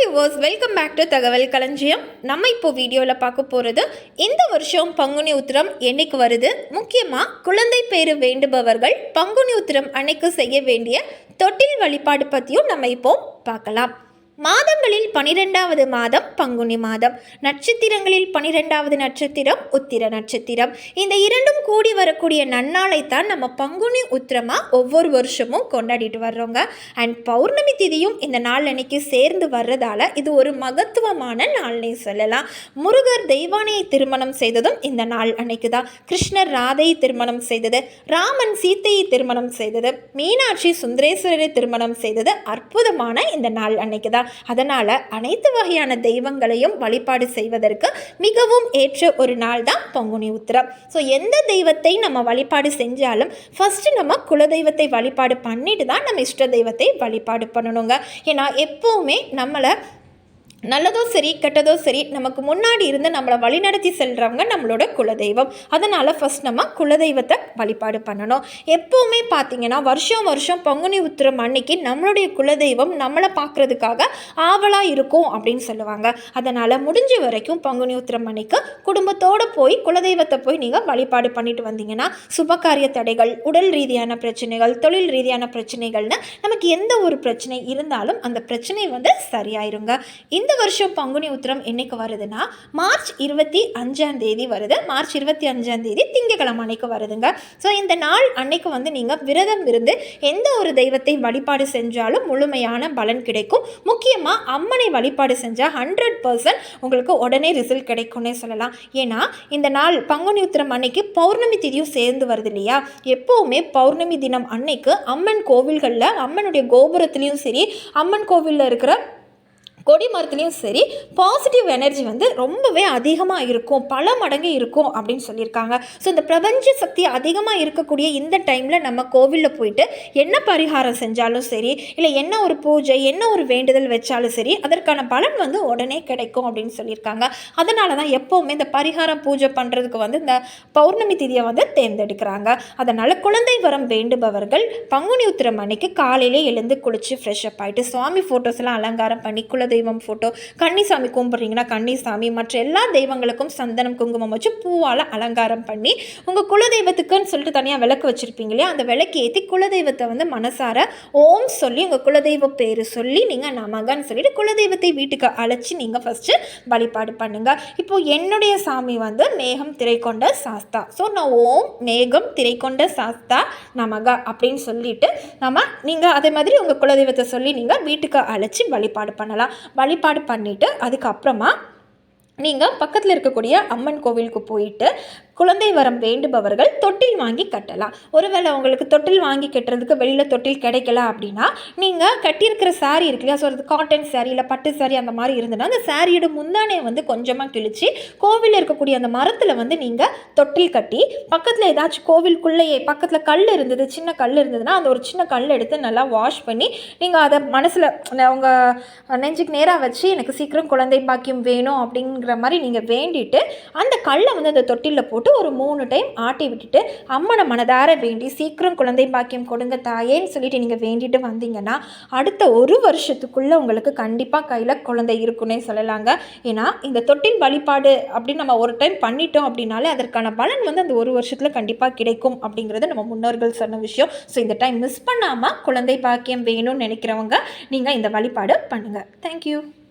Viewers welcome back to தகவல் களஞ்சியம் நம்ம இப்போ வீடியோவில் பார்க்க போகிறது இந்த வருஷம் பங்குனி உத்திரம் என்னைக்கு வருது? முக்கியமாக குழந்தை பேரு வேண்டுபவர்கள் பங்குனி உத்திரம் அன்னைக்கு செய்ய வேண்டிய தொட்டில் வழிபாடு பற்றியும் நம்ம இப்போ பார்க்கலாம். மாதங்களில் பனிரெண்டாவது மாதம் பங்குனி மாதம். நட்சத்திரங்களில் பனிரெண்டாவது நட்சத்திரம் உத்திர நட்சத்திரம். இந்த இரண்டும் கூடி வரக்கூடிய நன்னாளை தான் நம்ம பங்குனி உத்திரமா ஒவ்வொரு வருஷமும் கொண்டாடிட்டு வர்றோங்க. அண்ட் பௌர்ணமி திதியும் இந்த நாள் அன்னைக்கு சேர்ந்து வர்றதால இது ஒரு மகத்துவமான நாள்னே சொல்லலாம். முருகர் தெய்வானையை திருமணம் செய்ததும் இந்த நாள் அன்னைக்கு தான் கிருஷ்ணர் ராதையை திருமணம் செய்தது ராமன் சீத்தையை திருமணம் செய்தது மீனாட்சி சுந்தரேஸ்வரரை திருமணம் செய்தது அற்புதமான இந்த நாள் அன்னைக்கு தான் அதனால் அனைத்து வகையான தெய்வங்களையும் வழிபாடு செய்வதற்கு மிகவும் ஏற்ற ஒரு நாள் தான் பங்குனி உத்திரம். ஸோ எந்த தெய்வத்தை நம்ம வழிபாடு செஞ்சாலும் ஃபஸ்ட்டு நம்ம குலதெய்வத்தை வழிபாடு பண்ணிட்டு தான் நம்ம இஷ்ட தெய்வத்தை வழிபாடு பண்ணணுங்க. ஏன்னா எப்போவுமே நம்மளை நல்லதோ சரி கெட்டதோ சரி நமக்கு முன்னாடி இருந்து நம்மளை வழிநடத்தி செல்கிறவங்க நம்மளோட குலதெய்வம். அதனால் ஃபஸ்ட் நம்ம குலதெய்வத்தை வழிபாடு பண்ணணும். எப்போவுமே பார்த்தீங்கன்னா வருஷம் வருஷம் பங்குனி உத்திரம் அன்னைக்கு நம்மளுடைய குலதெய்வம் நம்மளை பார்க்குறதுக்காக ஆவலாக இருக்கும் அப்படின்னு சொல்லுவாங்க. அதனால் முடிஞ்ச வரைக்கும் பங்குனி உத்திரம் அன்னைக்கு குடும்பத்தோடு போய் குலதெய்வத்தை போய் நீங்கள் வழிபாடு பண்ணிட்டு வந்தீங்கன்னா சுபகாரிய தடைகள் உடல் ரீதியான பிரச்சனைகள் தொழில் ரீதியான பிரச்சனைகள்னு நமக்கு எந்த ஒரு பிரச்சனை இருந்தாலும் அந்த பிரச்சனை வந்து சரியாயிருங்க. இந்த இந்த வருஷம் பங்குனி உத்திரம் என்னைக்கு வருதுன்னா மார்ச் இருபத்தி அஞ்சாம் தேதி வருது. மார்ச் இருபத்தி அஞ்சாம் தேதி திங்கக்கிழமை அன்னைக்கு வருதுங்க. ஸோ இந்த நாள் அன்னைக்கு வந்து நீங்கள் விரதம் இருந்து எந்த ஒரு தெய்வத்தை வழிபாடு செஞ்சாலும் முழுமையான பலன் கிடைக்கும். முக்கியமாக அம்மனை வழிபாடு செஞ்சால் ஹண்ட்ரட் பர்சன்ட் உங்களுக்கு உடனே ரிசல்ட் கிடைக்கும்னே சொல்லலாம். ஏன்னா இந்த நாள் பங்குனி உத்திரம் அன்னைக்கு பௌர்ணமி திதியும் சேர்ந்து வருது இல்லையா? எப்போவுமே பௌர்ணமி தினம் அன்னைக்கு அம்மன் கோவில்களில் அம்மனுடைய கோபுரத்துலேயும் சரி அம்மன் கோவிலில் இருக்கிற கொடி மரத்துலேயும் சரி பாசிட்டிவ் எனர்ஜி வந்து ரொம்பவே அதிகமாக இருக்கும் பல மடங்கு இருக்கும் அப்படின்னு சொல்லியிருக்காங்க. ஸோ இந்த பிரபஞ்ச சக்தி அதிகமாக இருக்கக்கூடிய இந்த டைமில் நம்ம கோவிலில் போயிட்டு என்ன பரிகாரம் செஞ்சாலும் சரி இல்லை என்ன ஒரு பூஜை என்ன ஒரு வேண்டுதல் வச்சாலும் சரி அதற்கான பலன் வந்து உடனே கிடைக்கும் அப்படின்னு சொல்லியிருக்காங்க. அதனால தான் எப்போவுமே இந்த பரிகாரம் பூஜை பண்ணுறதுக்கு வந்து இந்த பௌர்ணமி திதியை வந்து தேர்ந்தெடுக்கிறாங்க. அதனால் குழந்தை வரம் வேண்டுபவர்கள் பங்குனி உத்திரம் அன்னைக்கு காலையிலே எழுந்து குளித்து ஃப்ரெஷ் அப் ஆகிட்டு சுவாமி ஃபோட்டோஸ்லாம் அலங்காரம் பண்ணி குல தெய்வம் ஃபோட்டோ கன்னிசாமி கும்பிட்றீங்கன்னா கன்னிசாமி மற்ற எல்லா தெய்வங்களுக்கும் சந்தனம் குங்குமம் வச்சு பூவால் அலங்காரம் பண்ணி உங்கள் குலதெய்வத்துக்குன்னு சொல்லிட்டு தனியாக விளக்கு வச்சுருப்பீங்க இல்லையா? அந்த விளக்கு ஏற்றி குலதெய்வத்தை வந்து மனசார ஓம் சொல்லி உங்கள் குலதெய்வ பேர் சொல்லி நீங்கள் நமகன்னு சொல்லிட்டு குலதெய்வத்தை வீட்டுக்கு அழைச்சி நீங்கள் ஃபஸ்ட்டு வழிபாடு பண்ணுங்கள் இப்போது என்னுடைய சாமி வந்து மேகம் திரைக்கொண்ட சாஸ்தா. ஸோ நான் ஓம் மேகம் திரைக்கொண்ட சாஸ்தா நமகா அப்படின்னு சொல்லிட்டு நம்ம நீங்கள் அதே மாதிரி உங்கள் குலதெய்வத்தை சொல்லி நீங்கள் வீட்டுக்கு அழைச்சி வழிபாடு பண்ணலாம். வழிபாடு பண்ணிவிட்டு அதுக்கப்புறமா நீங்கள் பக்கத்தில் இருக்கக்கூடிய அம்மன் கோவிலுக்கு போயிட்டு குழந்தை வரம் வேண்டுபவர்கள் தொட்டில் வாங்கி கட்டலாம். ஒருவேளை உங்களுக்கு தொட்டில் வாங்கி கட்டுறதுக்கு வெளியில் தொட்டில் கிடைக்கல அப்படின்னா நீங்கள் கட்டியிருக்கிற சாரீ இருக்கு இல்லையா? ஸோ அது காட்டன் சாரீ இல்லை பட்டு சாரீ அந்த மாதிரி இருந்ததுன்னா அந்த சாரியோட முந்தானே வந்து கொஞ்சமாக கிழிச்சு கோவிலில் இருக்கக்கூடிய அந்த மரத்தில் வந்து நீங்கள் தொட்டில் கட்டி பக்கத்தில் ஏதாச்சும் கோவிலுக்குள்ளேயே பக்கத்தில் கல் இருந்தது சின்ன கல் இருந்ததுன்னா அந்த ஒரு சின்ன கல் எடுத்து நல்லா வாஷ் பண்ணி நீங்கள் அதை மனசில் உங்கள் நெஞ்சுக்கு நேராக வச்சு எனக்கு சீக்கிரம் குழந்தை பாக்கியம் வேணும் அப்படிங்கிற மாதிரி நீங்கள் வேண்டிட்டு அந்த கல்லை வந்து அந்த தொட்டிலில் போட்டு போட்டு ஒரு மூணு டைம் ஆட்டி விட்டுட்டு அம்மனை மனதார வேண்டி சீக்கிரம் குழந்தை பாக்கியம் கொடுங்க தாயேன்னு சொல்லிட்டு நீங்கள் வேண்டிட்டு வந்தீங்கன்னா அடுத்த ஒரு வருஷத்துக்குள்ளே உங்களுக்கு கண்டிப்பாக கையில் குழந்தை இருக்குன்னே சொல்லலாங்க. ஏன்னா இந்த தொட்டில் வழிபாடு அப்படின்னு நம்ம ஒரு டைம் பண்ணிட்டோம் அப்படின்னாலே அதற்கான பலன் வந்து அந்த ஒரு வருஷத்தில் கண்டிப்பாக கிடைக்கும் அப்படிங்கிறது நம்ம முன்னோர்கள் சொன்ன விஷயம். ஸோ இந்த டைம் மிஸ் பண்ணாமல் குழந்தை பாக்கியம் வேணும்னு நினைக்கிறவங்க நீங்கள் இந்த வழிபாடு பண்ணுங்கள் தேங்க்யூ